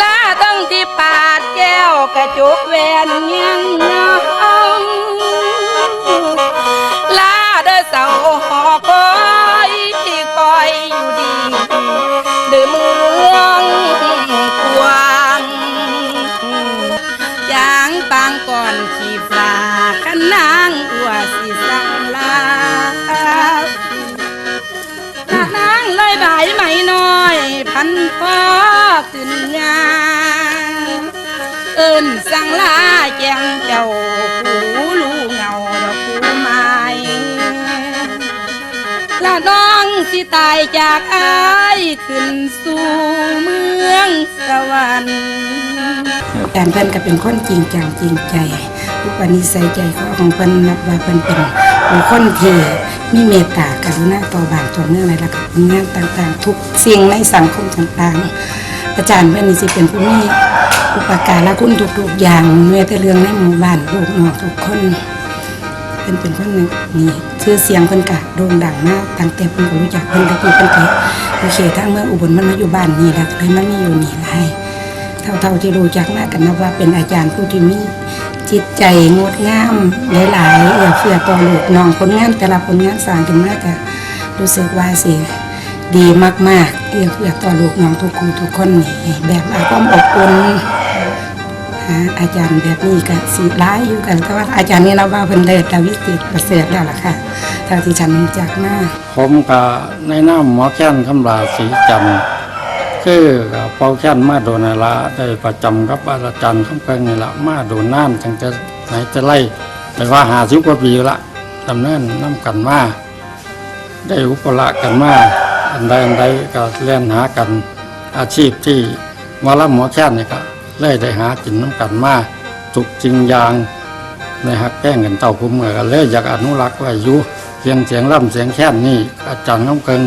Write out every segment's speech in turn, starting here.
ลาตั้งที่ปาดแก้วกระจุกแหวนยังน้องลาเด้อเสาหอคอยที่คอยอยู่ดีเดือเมืองกวางจางปางก่อนขี่ฟ้าขันนางอัวสิสังลานางเลยใบายไหมน้อย พันพอ งเจ้าผู้ลูเงาดอกผู้ไม้ละน้องสิตายจากอายขึ้นสู่เมืองสวรรค์แต่เพิ่นก็เป็นคนจริงจังจริงใจอุปนิสัยใจคอของเพิ่นนับว่าเพิ่นเป็นบุคคลที่มีเมตตากรุณาต่อบานต่อเมืองอะไรละกับผลงานต่างๆ ทุกสิ่งในสังคมต่างๆ อาจารย์เพิ่นนี่สิเป็นผู้มี อุปการะคุณทุกๆอย่างแม้แต่เรื่องในหมู่บ้านลูกน้องทุกคนเพิ่นเป็นคนหนึ่งนี่ชื่อเสียงเพิ่นกะโด่งดังมากตั้งแต่เพิ่นรู้จักเพิ่นก็คือเพิ่นก็อเขตทางเมืองอุบลมันมาอยู่บ้านนี่แล้วเลยมันมีอยู่นี่หลาเท่าๆที่รู้จักมากันนับว่าเป็นอาจารย์ผู้ที่มีจิตใจงดงามหลายๆเอื้อเฟื้อต่อลูกน้องผลงานแต่ละผลงานสร้างขึ้นมาก็รู้สึกว่าสิดีมากๆเอื้อเฟื้อต่อลูกน้องทุกคนทุกคนนี่แบบอาความอบอุ่น หาอาจารย์แบบนี้ก็สีร้ายอยู่กันแต่ว่าอาจารย์นี่เราว่าเพิ่นเลิศและวิจิตประเสริฐแล้วล่ะค่ะเท่าที่ฉันรู้จักมาผมกับในน้ำหมอแค้นคำลาสีจันคือกับเป่าแค้นมาโดนละได้ประจำกับอาจารย์คำเพิงนี่ละมาโดนน้ำจังจะไหนจะไล่แต่ว่าหาสิบกว่าปีละดำเนินน้ำกันมาได้อุปละกันมาอันใดอันใดก็เล่นหากันอาชีพที่หมาละหมอแค้นนี่ก็ เลยได้หากินน้ำกันมาทุกจริงยางในหักแก้งกันเต่าคุ้มเหมือกันเลยอยากอนุรักษ์ไว้อยู่เสียงเสียงล่ำเสียงแค้นนี่อาจารย์คำเพิง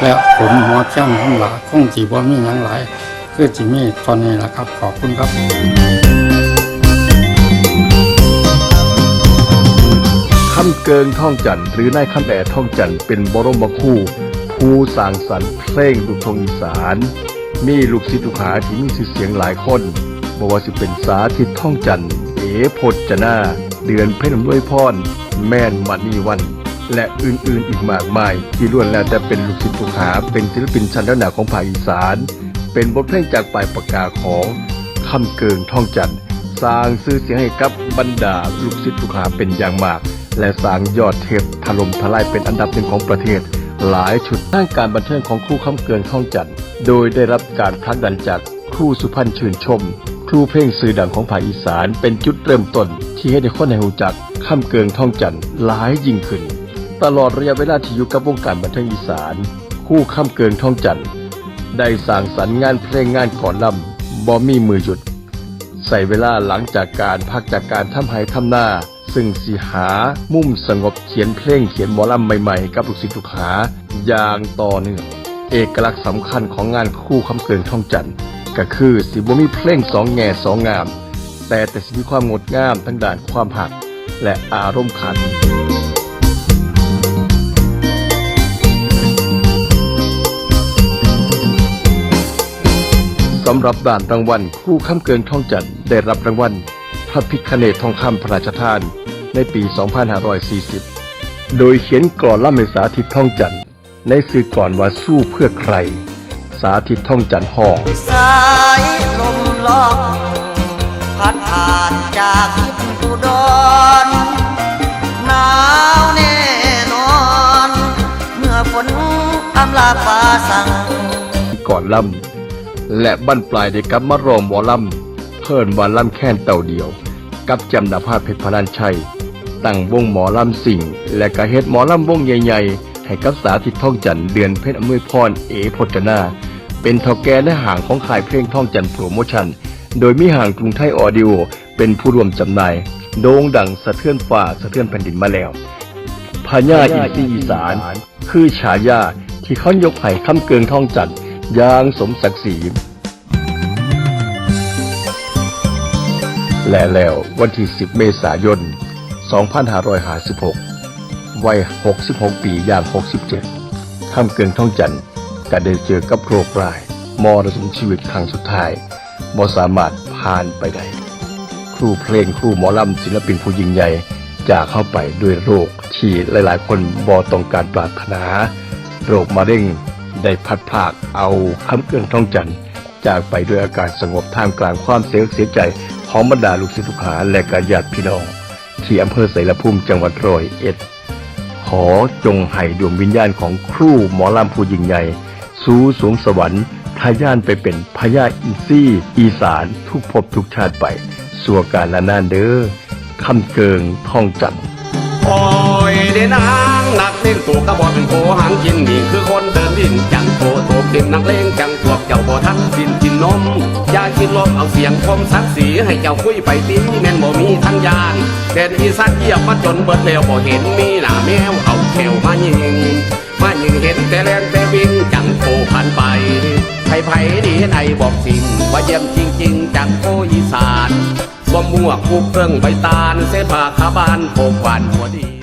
และผมหมอแค้นทั้งหลายคงจีบว่ามีหยังหลายคือจิมีตอนนี้แหละครับ ขอบคุณครับคำเกิงท่องจันทร์หรือนายคำแอท่องจันทร์เป็นบรมครูผู้สร้างสรรค์เพลงลูกทุ่งอีสาน มีลูกศิษย์ลูกหาที่มีชื่อเสียงหลายคนบ่ว่าสิเป็นสาธิตท่องจันทร์เอพจนา เดือนเพ่นอำนวยพร แม่นมันีวัน และอื่นๆอีกมากมาย ที่ล้วนแล้วแต่เป็นลูกศิษย์ลูกหาเป็นศิลปินชั้นระดับของภาคอีสาน เป็นบทเพลงจากปลายปากกาของคำเกิงท่องจันทร์สร้างชื่อเสียงให้กับบรรดาลูกศิษย์ลูกหาเป็นอย่างมาก และสร้างยอดเทพถล่มทลายเป็นอันดับหนึ่งของประเทศ หลายชุดทางการบันเทิงของครูคำเกินท่องจันทร์โดยได้รับการผลักดันจากครูสุพันธ์ชื่นชม ครูเพลงสื่อดังของภาคอีสานเป็นจุดเริ่มต้น ที่ให้ได้คนในหูจักคำเกิงท่องจันทร์หลายยิ่งขึ้น ตลอดระยะเวลาที่อยู่กับวงการบันเทิงอีสาน คู่คำเกิงท่องจันทร์ได้สร้างสรรค์งานเพลงงานก่อนลำบ่มีมือหยุด ใส่เวลาหลังจากการพักจากการทำไห้ทำหน้า ซึ่งสิหามุ่มสงบเขียนเพลงเขียนหมอลำใหม่ๆ กับลูกศิษย์ลูกหาอย่างต่อเนื่องเอกลักษณ์สำคัญของงานคู่คำเกินท่องจันทร์ก็คือสิบ่มีเพลงสองแง่สองงาม แต่แต่สิมีความงดงามทั้งด้านความหักและอารมณ์ขันสำหรับด่านรางวัลคู่ข้ามเกินท่องจันทร์ได้รับรางวัล พระพิคเนตทองคำพระราชทานในปี 2540 โดยเขียนกรอนล่ำในสาธิตท่องจันทร์ในสื่อก่อนว่าสู้เพื่อใคร สาธิตท่องจันทร์ห้องสายลมล่องพัดผ่านจากทิศอุดรหนาวแน่นอน เมื่อฝนอำลาฟ้าสั่งก่อนล่ำและบั้นปลายได้กลับมาร้องหมอลำเพิ่นว่าลำแค้นเต่าเดียว กับจำดาภาพเพชรพนันชัย ตั้งวงหมอลำสิ่ง และกระเฮ็ดหมอลำวงใหญ่ๆ ให้กับสาธิตท่องจันเดือนเพชรอำนวยพรเอพจนา เป็นท่าแกและห่างของขายเพลงท่องจันโปรโมชั่น โดยมีห่างกรุงไทยออดิโอเป็นผู้ร่วมจำหน่ายโด่งดังสะเทือนฟ้าสะเทือนแผ่นดินมาแล้วพญาอินทรีอีสาน คือฉายาที่เขายกให้คำเกิงท่องจันอย่างสมศักดิ์ศรี และแล้ววันที่ 10 เมษายน 2556 วัย 66 ปีย่าง 67คำเกิงท่องจันทร์ก็ได้เจอกับโรคร้าย มรสุมชีวิตครั้งสุดท้ายบ่สามารถผ่านไปได้ครูเพลงครูหมอลำศิลปินผู้ยิ่งใหญ่จากเข้าไปด้วยโรคที่หลายๆ คนบ่ต้องการปรารถนา โรคมะเร็งได้พัดพากเอาคำเอื้องท่องจันทร์จากไปด้วยอาการสงบท่ามกลางความเสียเสียใจ ของบรรดาลูกศิษย์ลูกหาและกญาติพี่น้อง ที่อำเภอไสรภูมิจังหวัดร้อยเอ็ด ขอจงให้ดวงวิญญาณของครูหมอลำผู้ยิ่งใหญ่สู่สวงสวรรค์ทายานไปเป็นพญาอินทรีอีสานทุกภพทุกชาติไปสัวการละนานเด้อคำเกิงท่องจันทร์โอ้ยเดนางนักเล่นตัวกระบอกเป็นโกหางกินนี่คือคน ดินดินจังโตโตเต็มนักเลงจังพวเจ้าบ่ทันดินกินนมอย่าคิดลบเอาเสียงคมสักสีให้เจ้าคุยไปตีแม่นบ่มีทางยานแดนอีสานเหยียบมาจนเบิดแล้วบ่เห็นมีหน้าแมวเอาแขวมายิงมายิงเห็นแต่แรงแต่วิ่งจังโตผ่านไปไผไผดีในบอกสิ่งว่าเยี่ยมจริง ๆจังโกอีสานบ่มั่วคุกเครื่องใบตาลเสพาขาบานโปกหวานหัวดี